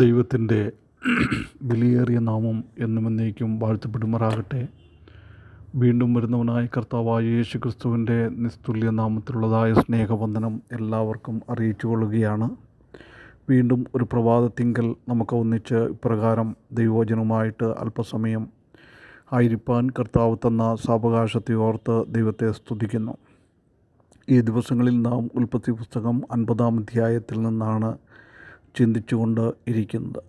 ദൈവത്തിന്റെ വിലയേറിയ നാമം എന്നും എന്നേക്കും വാഴ്ത്തപ്പെടുമാറാകട്ടെ. വീണ്ടും വരുന്നവനായ കർത്താവായ യേശു ക്രിസ്തുവിന്റെ നിസ്തുല്യ നാമത്തിലുള്ളതായ സ്നേഹവന്ദനം എല്ലാവർക്കും അറിയിച്ചു കൊള്ളുകയാണ് വീണ്ടും ഒരു പ്രഭാതത്തിങ്കൽ നമുക്ക് ഒന്നിച്ച് ഇപ്രകാരം ദൈവോചനവുമായിട്ട് അല്പസമയം ആയിരിക്കാൻ കർത്താവ് തന്ന സാവകാശത്തെ ഓർത്ത് ദൈവത്തെ സ്തുതിക്കുന്നു. ഈ ദിവസങ്ങളിൽ നാം ഉൽപ്പത്തി പുസ്തകം അൻപതാം അധ്യായത്തിൽ നിന്നാണ് ചിന്തിച്ചുകൊണ്ട് ഇരിക്കുന്നത്.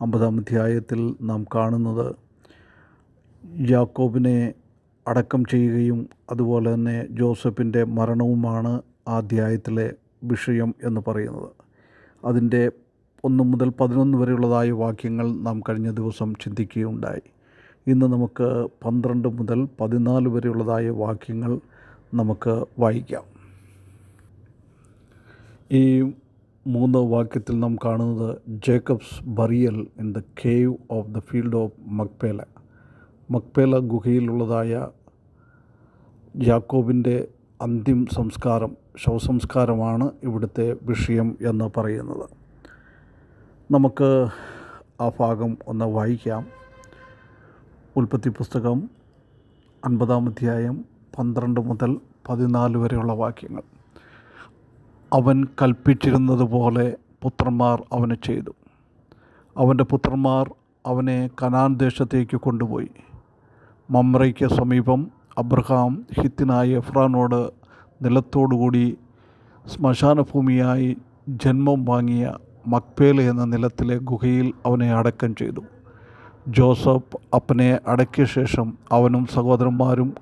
അമ്പതാം അധ്യായത്തിൽ നാം കാണുന്നത് യാക്കോബിനെ അടക്കം ചെയ്യുകയും അതുപോലെ തന്നെ ജോസഫിന്റെ മരണവുമാണ് ആ അധ്യായത്തിലെ വിഷയം എന്ന് പറയുന്നത്. അതിന്റെ ഒന്ന് മുതൽ പതിനൊന്ന് വരെയുള്ളതായ വാക്യങ്ങൾ നാം കഴിഞ്ഞ ദിവസം ചിന്തിക്കുകയുണ്ടായി. ഇന്ന് നമുക്ക് പന്ത്രണ്ട് മുതൽ പതിനാല് വരെയുള്ളതായ വാക്യങ്ങൾ നമുക്ക് വായിക്കാം. ഈ മൂന്ന് വാക്യത്തിൽ നാം കാണുന്നത് Jacob's burial in the cave of the field of Machpelah. Machpelah ഗുഹയിലുള്ളതായ ജാക്കോബിന്റെ അന്തിം സംസ്കാരം ശവസംസ്കാരമാണ് ഇവിടുത്തെ വിഷയം എന്ന് പറയുന്നത്. നമുക്ക് ആ ഭാഗം ഒന്ന് വായിക്കാം. ഉൽപ്പത്തി പുസ്തകം അൻപതാം അധ്യായം പന്ത്രണ്ട് മുതൽ പതിനാല് വരെയുള്ള വാക്യങ്ങൾ. അവൻ കൽപ്പിച്ചിരുന്നതുപോലെ പുത്രന്മാർ അവന് ചെയ്തു. അവന്റെ പുത്രന്മാർ അവനെ കനാൻ ദേശത്തേക്ക് കൊണ്ടുപോയി. മമ്രയ്ക്ക് സമീപം അബ്രഹാം ഹിത്തിനായ എഫ്രാനോട് നിലത്തോടുകൂടി ശ്മശാനഭൂമിയായി ജന്മം വാങ്ങിയ മക്പേല എന്ന നിലത്തിലെ ഗുഹയിൽ അവനെ അടക്കം ചെയ്തു. ജോസഫ് അപ്പനെ അടക്കിയ ശേഷം അവനും സഹോദരന്മാരും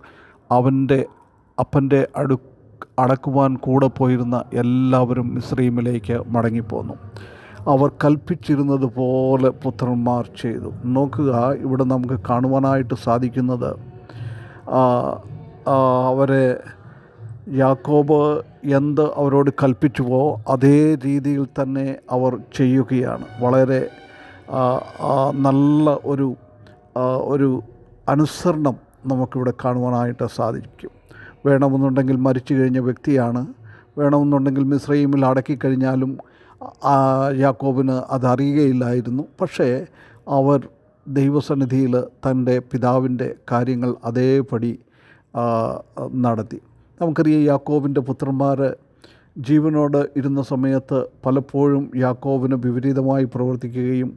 അവന്റെ അപ്പന്റെ അടു അടക്കുവാൻ കൂടെ പോയിരുന്ന എല്ലാവരും മിശ്രീമിലേക്ക് മടങ്ങിപ്പോന്നു. അവർ കൽപ്പിച്ചിരുന്നത് പോലെ പുത്രന്മാർ ചെയ്തു. നോക്കുക ഇവിടെ നമുക്ക് കാണുവാനായിട്ട് സാധിക്കുന്നത് അവരെ യാക്കോബ് എന്ത് അവരോട് കൽപ്പിച്ചുവോ അതേ രീതിയിൽ തന്നെ അവർ ചെയ്യുകയാണ്. വളരെ നല്ല ഒരു ഒരു അനുസരണം നമുക്കിവിടെ കാണുവാനായിട്ട് സാധിക്കും. വേണമെന്നുണ്ടെങ്കിൽ മരിച്ചു കഴിഞ്ഞ വ്യക്തിയാണ്. വേണമെന്നുണ്ടെങ്കിൽ മിശ്രൈമിൽ അടക്കിക്കഴിഞ്ഞാലും യാക്കോബിന് അതറിയുകയില്ലായിരുന്നു. പക്ഷേ അവർ ദൈവസന്നിധിയിൽ തന്റെ പിതാവിന്റെ കാര്യങ്ങൾ അതേപടി നടത്തി. നമുക്കറിയാം യാക്കോബിന്റെ പുത്രന്മാർ ജീവനോട് ഇരുന്ന സമയത്ത് പലപ്പോഴും യാക്കോബിന് വിപരീതമായി പ്രവർത്തിക്കുകയും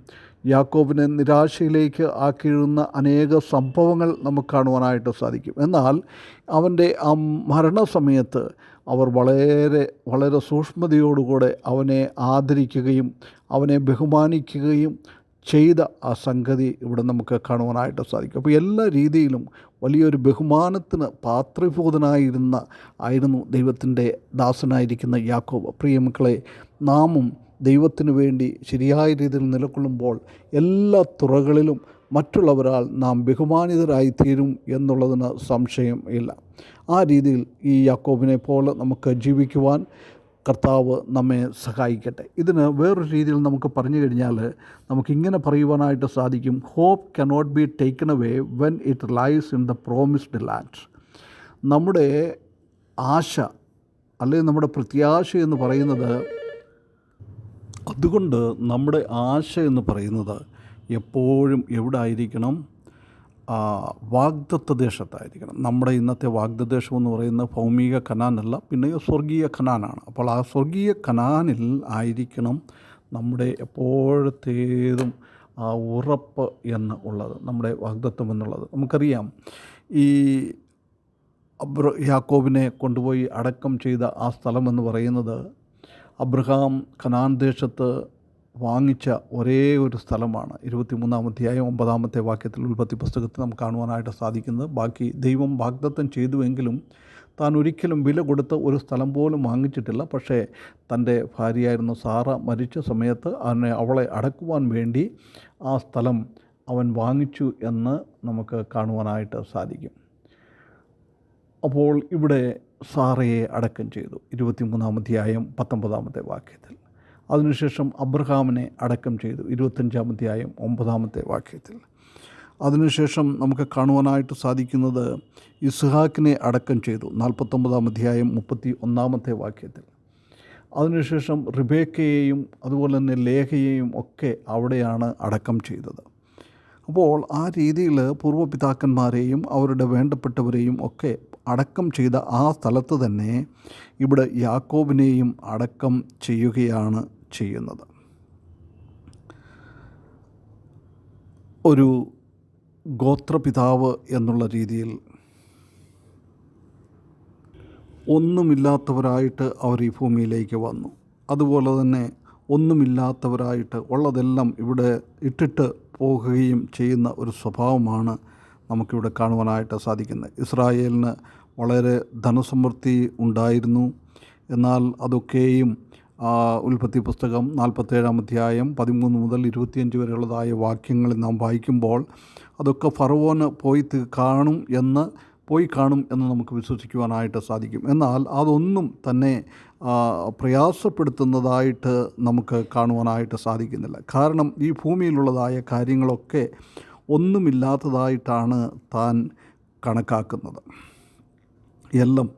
യാക്കോബിനെ നിരാശയിലേക്ക് ആക്കിയിരുന്ന അനേക സംഭവങ്ങൾ നമുക്ക് കാണുവാനായിട്ട് സാധിക്കും. എന്നാൽ അവന്റെ ആ മരണസമയത്ത് അവർ വളരെ വളരെ സൂക്ഷ്മതയോടുകൂടെ അവനെ ആദരിക്കുകയും അവനെ ബഹുമാനിക്കുകയും ചെയ്ത ആ സംഗതി ഇവിടെ നമുക്ക് കാണുവാനായിട്ട് സാധിക്കും. അപ്പോൾ എല്ലാ രീതിയിലും വലിയൊരു ബഹുമാനത്തിന് പാത്രീഭൂതനായിരുന്ന ആയിരുന്നു ദൈവത്തിന്റെ ദാസനായിരിക്കുന്ന യാക്കോബ്. പ്രിയമക്കളെ നാമും ദൈവത്തിനു വേണ്ടി ശരിയായ രീതിയിൽ നിലകൊള്ളുമ്പോൾ എല്ലാ തുറകളിലും മറ്റുള്ളവരാൽ നാം ബഹുമാനിതരായി തീരും എന്നുള്ളതിന് സംശയം ഇല്ല. ആ രീതിയിൽ ഈ യാക്കോബിനെ പോലെ നമുക്ക് ജീവിക്കുവാൻ കർത്താവ് നമ്മെ സഹായിക്കട്ടെ. ഇതിന് വേറൊരു രീതിയിൽ നമുക്ക് പറഞ്ഞു കഴിഞ്ഞാൽ നമുക്കിങ്ങനെ പറയുവാനായിട്ട് സാധിക്കും hope cannot be taken away when it lies in the promised land നമ്മുടെ ആശ അല്ലെങ്കിൽ നമ്മുടെ പ്രത്യാശ എന്ന് പറയുന്നത് അതുകൊണ്ട് നമ്മുടെ ആശ എന്ന് പറയുന്നത് എപ്പോഴും എവിടെ ആയിരിക്കണം വാഗ്ദത്ത ദേശത്തായിരിക്കണം നമ്മുടെ ഇന്നത്തെ വാഗ്ദദേശം എന്ന് പറയുന്ന ഭൗമിക കനാനല്ല പിന്നെ സ്വർഗീയ കനാനാണ്. അപ്പോൾ ആ സ്വർഗീയ കനാനിൽ ആയിരിക്കണം നമ്മുടെ എപ്പോഴത്തേതും ആ ഉറപ്പ് എന്ന് ഉള്ളത് നമ്മുടെ വാഗ്ദത്വം എന്നുള്ളത്. നമുക്കറിയാം ഈ യാക്കോബിനെ കൊണ്ടുപോയി അടക്കം ചെയ്ത ആ സ്ഥലം എന്ന് പറയുന്നത് അബ്രഹാം കനാൻ ദേശത്ത് വാങ്ങിച്ച ഒരേ ഒരു സ്ഥലമാണ്. ഇരുപത്തിമൂന്നാം അധ്യായം ഒമ്പതാമത്തെ വാക്യത്തിൽ ഉൽപ്പത്തി പുസ്തകത്തിൽ നമുക്ക് കാണുവാനായിട്ട് സാധിക്കുന്നത്. ബാക്കി ദൈവം വാഗ്ദത്തം ചെയ്തുവെങ്കിലും താൻ ഒരിക്കലും വില കൊടുത്ത് ഒരു സ്ഥലം പോലും വാങ്ങിച്ചിട്ടില്ല. പക്ഷേ തന്റെ ഭാര്യയായിരുന്ന സാറ മരിച്ച സമയത്ത് അവനെ അവളെ അടക്കുവാൻ വേണ്ടി ആ സ്ഥലം അവൻ വാങ്ങിച്ചു എന്ന് നമുക്ക് കാണുവാനായിട്ട് സാധിക്കും. അപ്പോൾ ഇവിടെ സാറയെ അടക്കം ചെയ്തു. ഇരുപത്തിമൂന്നാമധ്യായം പത്തൊമ്പതാമത്തെ വാക്യത്തിൽ. അതിനുശേഷം അബ്രഹാമിനെ അടക്കം ചെയ്തു. ഇരുപത്തഞ്ചാം അധ്യായം ഒമ്പതാമത്തെ വാക്യത്തിൽ. അതിനുശേഷം നമുക്ക് കാണുവാനായിട്ട് സാധിക്കുന്നത് ഇസ്ഹാക്കിനെ അടക്കം ചെയ്തു. നാൽപ്പത്തൊമ്പതാം അധ്യായം മുപ്പത്തി ഒന്നാമത്തെ വാക്യത്തിൽ. അതിനുശേഷം റിബേക്കയെയും അതുപോലെ തന്നെ ലേഖയെയും ഒക്കെ അവിടെയാണ് അടക്കം ചെയ്തത്. അപ്പോൾ ആ രീതിയിൽ പൂർവപിതാക്കന്മാരെയും അവരുടെ വേണ്ടപ്പെട്ടവരെയും ഒക്കെ അടക്കം ചെയ്ത ആ സ്ഥലത്ത് തന്നെ ഇവിടെ യാക്കോബിനെയും അടക്കം ചെയ്യുകയാണ് ചെയ്യുന്നത്. ഒരു ഗോത്രപിതാവ് എന്നുള്ള രീതിയിൽ ഒന്നുമില്ലാത്തവരായിട്ട് അവർ ഈ ഭൂമിയിലേക്ക് വന്നു. അതുപോലെ തന്നെ ഒന്നുമില്ലാത്തവരായിട്ട് ഉള്ളതെല്ലാം ഇവിടെ ഇട്ടിട്ട് പോകുകയും ചെയ്യുന്ന ഒരു സ്വഭാവമാണ് നമുക്കിവിടെ കാണുവാനായിട്ട് സാധിക്കുന്നത്. ഇസ്രായേലിന് വളരെ ധനസമൃദ്ധി ഉണ്ടായിരുന്നു. എന്നാൽ അതൊക്കെയും ഉൽപ്പത്തി പുസ്തകം നാൽപ്പത്തേഴാം അധ്യായം പതിമൂന്ന് മുതൽ ഇരുപത്തിയഞ്ച് വരെയുള്ളതായ വാക്യങ്ങളിൽ നാം വായിക്കുമ്പോൾ അതൊക്കെ ഫറവോന് പോയി കാണും എന്ന് പോയി കാണും എന്ന് നമുക്ക് വിശ്വസിക്കുവാനായിട്ട് സാധിക്കും. എന്നാൽ അതൊന്നും തന്നെ പ്രയാസപ്പെടുത്തുന്നതായിട്ട് നമുക്ക് കാണുവാനായിട്ട് സാധിക്കുന്നില്ല. കാരണം ഈ ഭൂമിയിലുള്ളതായ കാര്യങ്ങളൊക്കെ ഒന്നുമില്ലാത്തതായിട്ടാണ് താൻ കണക്കാക്കുന്നത്. എല്ലാം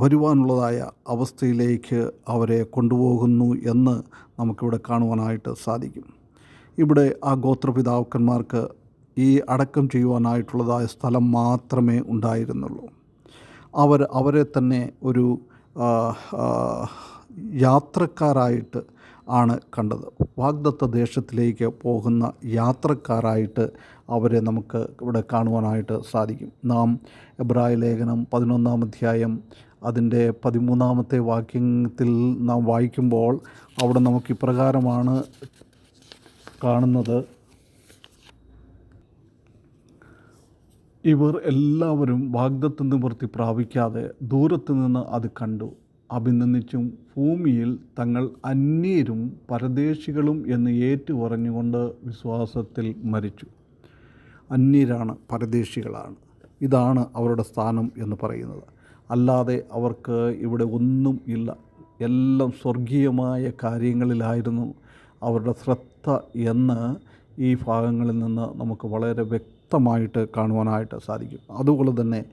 വരുവാനുള്ളതായ അവസ്ഥയിലേക്ക് അവരെ കൊണ്ടുപോകുന്നു എന്ന് നമുക്കിവിടെ കാണുവാനായിട്ട് സാധിക്കും. ഇവിടെ ആ ഗോത്രപിതാക്കന്മാർക്ക് ഈ അടക്കം ചെയ്യുവാനായിട്ടുള്ളതായ സ്ഥലം മാത്രമേ ഉണ്ടായിരുന്നുള്ളൂ. അവർ അവരെ തന്നെ ഒരു യാത്രക്കാരായിട്ട് ആണ് കണ്ടത്. വാഗ്ദത്ത ദേശത്തിലേക്ക് പോകുന്ന യാത്രക്കാരായിട്ട് അവരെ നമുക്ക് ഇവിടെ കാണുവാനായിട്ട് സാധിക്കും. നാം എബ്രായ ലേഖനം പതിനൊന്നാം അധ്യായം അതിന്റെ പതിമൂന്നാമത്തെ വാക്യത്തിൽ നാം വായിക്കുമ്പോൾ അവിടെ നമുക്ക് ഇപ്രകാരമാണ് കാണുന്നത്. ഇവർ എല്ലാവരും വാഗ്ദത്ത് നിവൃത്തി പ്രാപിക്കാതെ ദൂരത്തു നിന്ന് അത് കണ്ടു. അഭിനന്ദിച്ചും ഭൂമിയിൽ തങ്ങൾ അന്യരും പരദേശികളും എന്ന് ഏറ്റുപറഞ്ഞുകൊണ്ട് വിശ്വാസത്തിൽ മരിച്ചു. അന്യരാണ് പരദേശികളാണ്. ഇതാണ് അവരുടെ സ്ഥാനം എന്ന് പറയുന്നത്. അല്ലാതെ അവർക്ക് ഇവിടെ ഒന്നും ഇല്ല. എല്ലാം സ്വർഗീയമായ കാര്യങ്ങളിലായിരുന്നു അവരുടെ ശ്രദ്ധ എന്ന് ഈ ഭാഗങ്ങളിൽ നിന്ന് നമുക്ക് വളരെ വ്യക്തമായിട്ട് കാണുവാനായിട്ട് സാധിക്കും. അതുപോലെ തന്നെ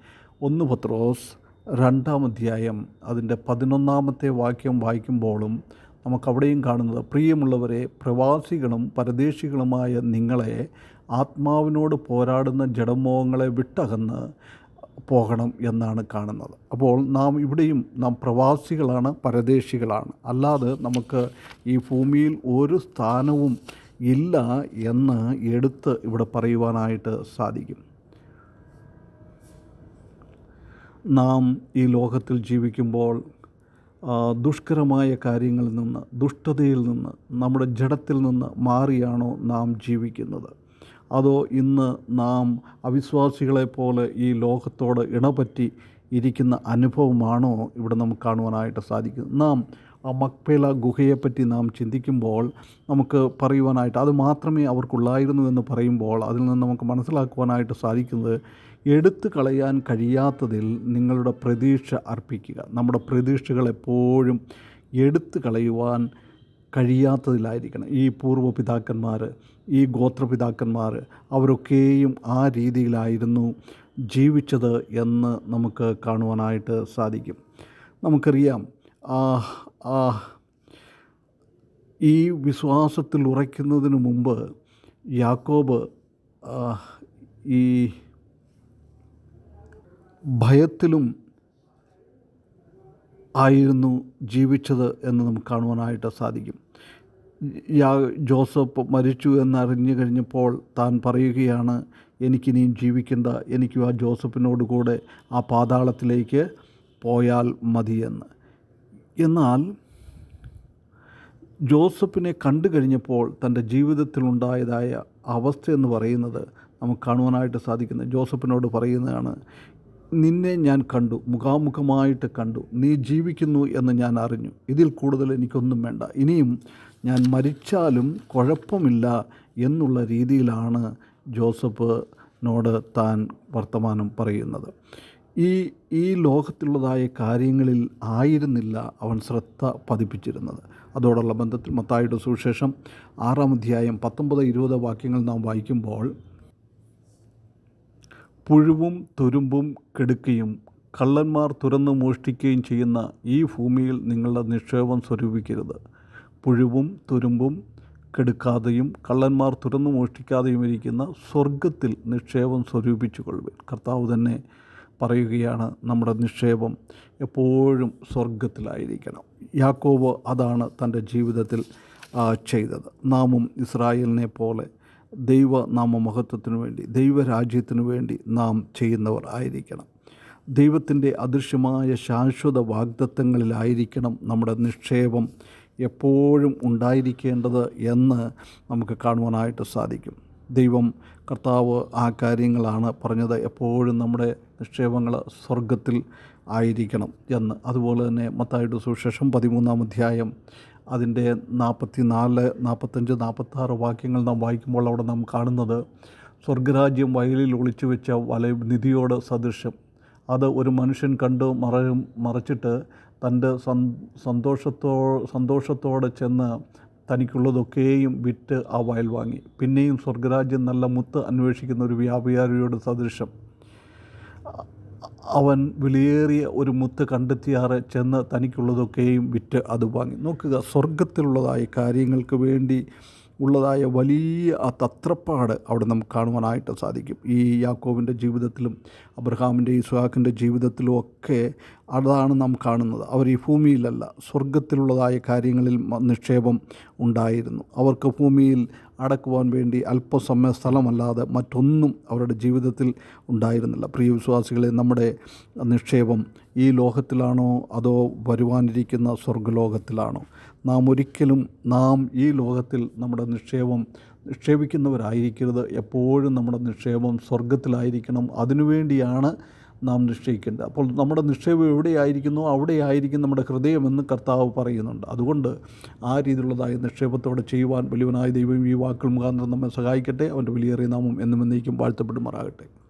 ഒന്ന് പത്രോസ് രണ്ടാം അധ്യായം അതിന്റെ പതിനൊന്നാമത്തെ വാക്യം വായിക്കുമ്പോഴും നമുക്കവിടെയും കാണുന്നത് പ്രിയമുള്ളവരെ പ്രവാസികളും പരദേശികളുമായ നിങ്ങളെ ആത്മാവിനോട് പോരാടുന്ന ജഡമോഹങ്ങളെ വിട്ടകന്ന് പോകണം എന്നാണ് കാണുന്നത്. അപ്പോൾ നാം ഇവിടെയും നാം പ്രവാസികളാണ് പരദേശികളാണ്. അല്ലാതെ നമുക്ക് ഈ ഭൂമിയിൽ ഒരു സ്ഥാനവും ഇല്ല എന്ന് എടുത്ത് ഇവിടെ പറയുവാനായിട്ട് സാധിക്കും. നാം ഈ ലോകത്തിൽ ജീവിക്കുമ്പോൾ ദുഷ്കരമായ കാര്യങ്ങളിൽ നിന്ന് ദുഷ്ടതയിൽ നിന്ന് നമ്മുടെ ജഡത്തിൽ നിന്ന് മാറിയാണോ നാം ജീവിക്കുന്നത്? അതോ ഇന്ന് നാം അവിശ്വാസികളെ പോലെ ഈ ലോകത്തോട് ഇണപറ്റി ഇരിക്കുന്ന അനുഭവമാണോ ഇവിടെ നമുക്ക് കാണുവാനായിട്ട് സാധിക്കുന്നത്? നാം ആ മക്പേല ഗുഹയെപ്പറ്റി നാം ചിന്തിക്കുമ്പോൾ നമുക്ക് പറയുവാനായിട്ട് അത് മാത്രമേ അവർക്കുള്ളായിരുന്നു എന്ന് പറയുമ്പോൾ അതിൽ നിന്ന് നമുക്ക് മനസ്സിലാക്കുവാനായിട്ട് സാധിക്കുന്നത് എടുത്തു കളയാൻ കഴിയാത്തതിൽ നിങ്ങളുടെ പ്രതീക്ഷ അർപ്പിക്കുക. നമ്മുടെ പ്രതീക്ഷകൾ എപ്പോഴും എടുത്തു കളയുവാൻ കഴിയാത്തതിലായിരിക്കണം. ഈ പൂർവ പിതാക്കന്മാർ ഈ ഗോത്രപിതാക്കന്മാർ അവരൊക്കെയും ആ രീതിയിലായിരുന്നു ജീവിച്ചത് എന്ന് നമുക്ക് കാണുവാനായിട്ട് സാധിക്കും. നമുക്കറിയാം ഈ വിശ്വാസത്തിൽ ഉറയ്ക്കുന്നതിന് മുമ്പ് യാക്കോബ് ഈ ഭയത്തിലും ആയിരുന്നു ജീവിച്ചത് എന്ന് നമുക്ക് കാണുവാനായിട്ട് സാധിക്കും. യാ ജോസഫ് മരിച്ചു എന്നറിഞ്ഞു കഴിഞ്ഞപ്പോൾ താൻ പറയുകയാണ് എനിക്കിനിയും ജീവിക്കേണ്ട. എനിക്കും ആ ജോസഫിനോട് കൂടെ ആ പാതാളത്തിലേക്ക് പോയാൽ മതിയെന്ന്. എന്നാൽ ജോസഫിനെ കണ്ടു കഴിഞ്ഞപ്പോൾ തന്റെ ജീവിതത്തിലുണ്ടായതായ അവസ്ഥ എന്ന് പറയുന്നത് നമുക്ക് കാണുവാനായിട്ട് സാധിക്കുന്നത് ജോസഫിനോട് പറയുന്നതാണ് നിന്നെ ഞാൻ കണ്ടു മുഖാമുഖമായിട്ട് കണ്ടു. നീ ജീവിക്കുന്നു എന്ന് ഞാൻ അറിഞ്ഞു. ഇതിൽ കൂടുതൽ എനിക്കൊന്നും വേണ്ട. ഇനിയും ഞാൻ മരിച്ചാലും കുഴപ്പമില്ല എന്നുള്ള രീതിയിലാണ് ജോസഫിനോട് താൻ വർത്തമാനം പറയുന്നത്. ഈ ഈ ലോകത്തിലുള്ളതായ കാര്യങ്ങളിൽ ആയിരുന്നില്ല അവൻ ശ്രദ്ധ പതിപ്പിച്ചിരുന്നത്. അതോടുള്ള ബന്ധത്തിൽ മത്തായിയുടെ സുവിശേഷം ആറാം അധ്യായം പത്തൊമ്പത് ഇരുപത് വാക്യങ്ങൾ നാം വായിക്കുമ്പോൾ പുഴുവും തുരുമ്പും കെടുക്കുകയും കള്ളന്മാർ തുറന്ന് മോഷ്ടിക്കുകയും ചെയ്യുന്ന ഈ ഭൂമിയിൽ നിങ്ങളുടെ നിക്ഷേപം സ്വരൂപിക്കരുത്. പുഴുവും തുരുമ്പും കെടുക്കാതെയും കള്ളന്മാർ തുറന്നു മോഷ്ടിക്കാതെയും ഇരിക്കുന്ന സ്വർഗത്തിൽ നിക്ഷേപം സ്വരൂപിച്ചു കൊള്ളുവിൻ കർത്താവ് തന്നെ പറയുകയാണ് നമ്മുടെ നിക്ഷേപം എപ്പോഴും സ്വർഗത്തിലായിരിക്കണം യാക്കോബ് അതാണ് തന്റെ ജീവിതത്തിൽ ചെയ്തത്. നാമും ഇസ്രായേലിനെ പോലെ ദൈവ നാമമഹത്വത്തിനു വേണ്ടി ദൈവരാജ്യത്തിനു വേണ്ടി നാം ചെയ്യുന്നവർ ആയിരിക്കണം. ദൈവത്തിന്റെ അദൃശ്യമായ ശാശ്വത വാഗ്ദത്തങ്ങളിലായിരിക്കണം നമ്മുടെ നിക്ഷേപം എപ്പോഴും ഉണ്ടായിരിക്കേണ്ടത് എന്ന് നമുക്ക് കാണുവാനായിട്ട് സാധിക്കും. ദൈവം കർത്താവ് ആ കാര്യങ്ങളാണ് പറഞ്ഞത് എപ്പോഴും നമ്മുടെ നിക്ഷേപങ്ങൾ സ്വർഗത്തിൽ ആയിരിക്കണം എന്ന്. അതുപോലെ തന്നെ മത്തായിട്ട് സുശേഷം പതിമൂന്നാം അധ്യായം അതിന്റെ നാൽപ്പത്തി നാല് നാൽപ്പത്തഞ്ച് നാൽപ്പത്താറ് വാക്യങ്ങൾ നാം വായിക്കുമ്പോൾ അവിടെ നാം കാണുന്നത് സ്വർഗരാജ്യം വയലിൽ ഒളിച്ചു വെച്ച വല നിധിയോട് സദൃശ്യം. അത് ഒരു മനുഷ്യൻ കണ്ട് മറ മറച്ചിട്ട് തന്റെ സന്തോഷത്തോ സന്തോഷത്തോടെ ചെന്ന് തനിക്കുള്ളതൊക്കെയും വിറ്റ് ആ വയൽ വാങ്ങി. പിന്നെയും സ്വർഗരാജ്യം നല്ല മുത്ത് അന്വേഷിക്കുന്ന ഒരു വ്യാപാരിയോട് സദൃശം അവൻ വിലയേറിയ ഒരു മുത്ത് കണ്ടെത്തിയാറ് ചെന്ന് തനിക്കുള്ളതൊക്കെയും വിറ്റ് അത് വാങ്ങി. നോക്കുക സ്വർഗത്തിലുള്ളതായ കാര്യങ്ങൾക്ക് വേണ്ടി ഉള്ളതായ വലിയ ആ തത്രപ്പാട് അവിടെ നമുക്ക് കാണുവാനായിട്ട് സാധിക്കും. ഈ യാക്കോവിന്റെ ജീവിതത്തിലും അബ്രഹാമിന്റെ ഇസ്ഹാക്കിന്റെ ജീവിതത്തിലും ഒക്കെ അതാണ് നാം കാണുന്നത്. അവർ ഈ ഭൂമിയിലല്ല സ്വർഗത്തിലുള്ളതായ കാര്യങ്ങളിൽ നിക്ഷേപം ഉണ്ടായിരുന്നു. അവർക്ക് ഭൂമിയിൽ അടക്കുവാൻ വേണ്ടി അല്പസമയ സ്ഥലമല്ലാതെ മറ്റൊന്നും അവരുടെ ജീവിതത്തിൽ ഉണ്ടായിരുന്നില്ല. പ്രിയ വിശ്വാസികളെ നമ്മുടെ നിക്ഷേപം ഈ ലോകത്തിലാണോ അതോ വരുവാനിരിക്കുന്ന സ്വർഗലോകത്തിലാണോ നാം ഒരിക്കലും നാം ഈ ലോകത്തിൽ നമ്മുടെ നിക്ഷേപം നിക്ഷേപിക്കുന്നവരായിരിക്കരുത്. എപ്പോഴും നമ്മുടെ നിക്ഷേപം സ്വർഗത്തിലായിരിക്കണം അതിനുവേണ്ടിയാണ് നാം നിശ്ചയിക്കേണ്ടത്. അപ്പോൾ നമ്മുടെ നിക്ഷേപം എവിടെയായിരിക്കുന്നു? അവിടെയായിരിക്കും നമ്മുടെ ഹൃദയമെന്ന് കർത്താവ് പറയുന്നുണ്ട്. അതുകൊണ്ട് ആ രീതിയിലുള്ളതായ നിക്ഷേപത്തോടെ ചെയ്യുവാൻ വലിയവനായ ദൈവം ഈ വാക്കുകൾ മുഖാന്തരം നമ്മെ സഹായിക്കട്ടെ. അവന്റെ വലിയേറിയ നാമം എന്നും എന്നേക്കും വാഴ്ത്തപ്പെടുമാറാകട്ടെ.